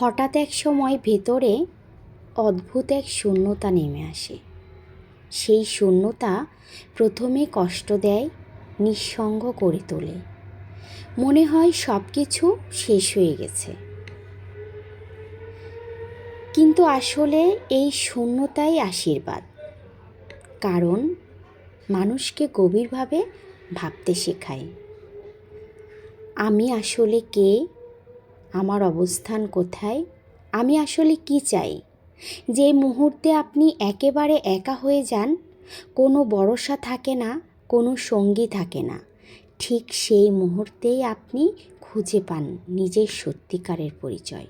হঠাৎ এক সময় ভেতরে অদ্ভুত এক শূন্যতা নেমে আসে। সেই শূন্যতা প্রথমে কষ্ট দেয়, নিঃসঙ্গ করে তোলে। মনে হয় সব কিছু শেষ হয়ে গেছে। কিন্তু আসলে এই শূন্যতাই আশীর্বাদ। কারণ মানুষকে গভীরভাবে ভাবতে শেখায়। আমি আসলে কে? আমার অবস্থান কোথায়? আমি আসলে কি চাই? যে মুহূর্তে আপনি একেবারে একা হয়ে যান, কোনো ভরসা থাকে না, কোনো সঙ্গী থাকে না। ঠিক সেই মুহূর্তেই আপনি খুঁজে পান নিজের সত্যিকারের পরিচয়।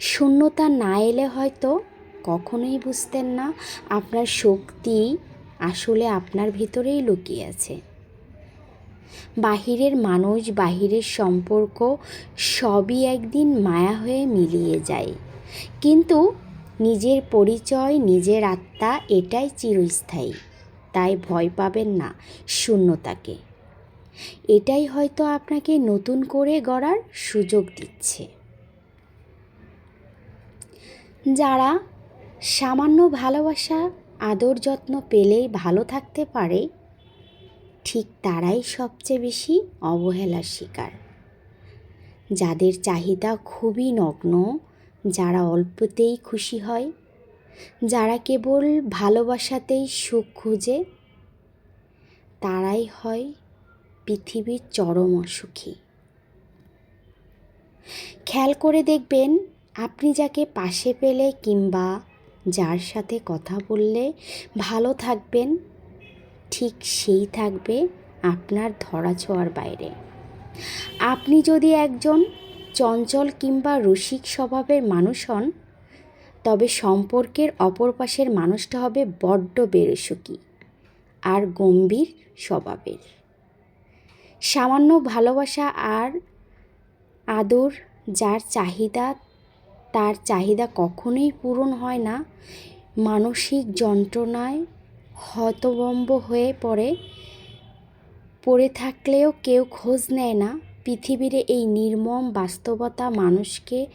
শূন্যতা না এলে হয়তো কখনোই বুঝতেন না আপনার শক্তি আসলে আপনার ভিতরেই লুকিয়ে আছে। বাহিরের মানুষ, বাহিরের সম্পর্ক সবই একদিন মায়া হয়ে মিলিয়ে যায়। কিন্তু নিজের পরিচয়, নিজের আত্মা এটাই চিরস্থায়ী। তাই ভয় পাবেন না শূন্যতাকে। এটাই হয়তো আপনাকে নতুন করে গড়ার সুযোগ দিচ্ছে। যারা সামান্য ভালোবাসা, আদর যত্ন পেলেই ভালো থাকতে পারে ঠিক তারাই সবচেয়ে বেশি অবহেলার শিকার। যাদের চাহিদা খুবই নগ্ন, যারা অল্পতেই খুশি হয়, যারা কেবল ভালোবাসাতেই সুখ খুঁজে, তারাই হয় পৃথিবীর চরম অসুখী। খেয়াল করে দেখবেন, আপনি যাকে পাশে পেলে কিংবা যার সাথে কথা বললে ভালো থাকবেন ঠিক সেই থাকবে আপনার ধরা ছোঁয়ার বাইরে। আপনি যদি একজন চঞ্চল কিংবা রসিক স্বভাবের মানুষ হন, তবে সম্পর্কের অপর পাশের মানুষটা হবে বড্ড বেরসুকি আর গম্ভীর স্বভাবের। সামান্য ভালোবাসা আর আদর যার চাহিদা, তার চাহিদা কখনোই পূরণ হয় না। মানসিক যন্ত্রণায় হতবম্ব হয়ে পড়ে পড়ে থাকলেও কেউ খোঁজ নেয় না, পৃথিবীর এই নির্মম বাস্তবতা মানুষকে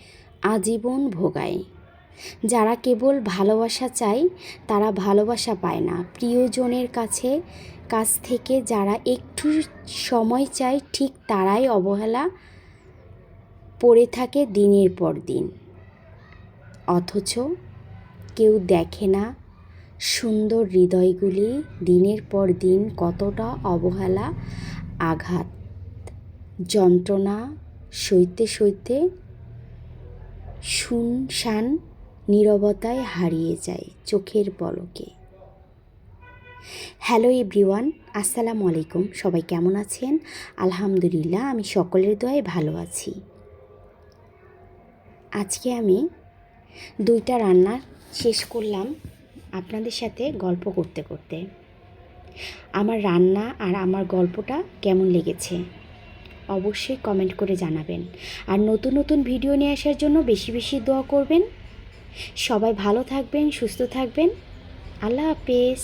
আজীবন ভোগায়। যারা কেবল ভালোবাসা চায়, তারা ভালোবাসা পায় না। প্রিয়জনের কাছে, কাছ থেকে যারা একটু সময় চায়, ঠিক তারাই অবহেলা পড়ে থাকে দিনের পর দিন। অথচ কেউ দেখে না সুন্দর হৃদয়গুলি দিনের পর দিন কতটা অবহেলা, আঘাত, যন্ত্রণা সইতে সইতে শুনশান নীরবতায় হারিয়ে যায় চোখের পলকে। হ্যালো এভরিওয়ান আসসালামু আলাইকুম। সবাই কেমন আছেন? আলহামদুলিল্লাহ, আমি সকলের দোয়ায় ভালো আছি। আজকে আমি দুইটা রান্না শেষ করলাম। আপনাদের সাথে গল্প করতে করতে। আমার রান্না আর আমার গল্পটা কেমন লেগেছে? অবশ্যই কমেন্ট করে জানাবেন। আর নতুন নতুন ভিডিও নিয়ে আসার জন্য বেশি বেশি দোয়া করবেন। সবাই ভালো থাকবেন, সুস্থ থাকবেন। আল্লাহ হাফেজ।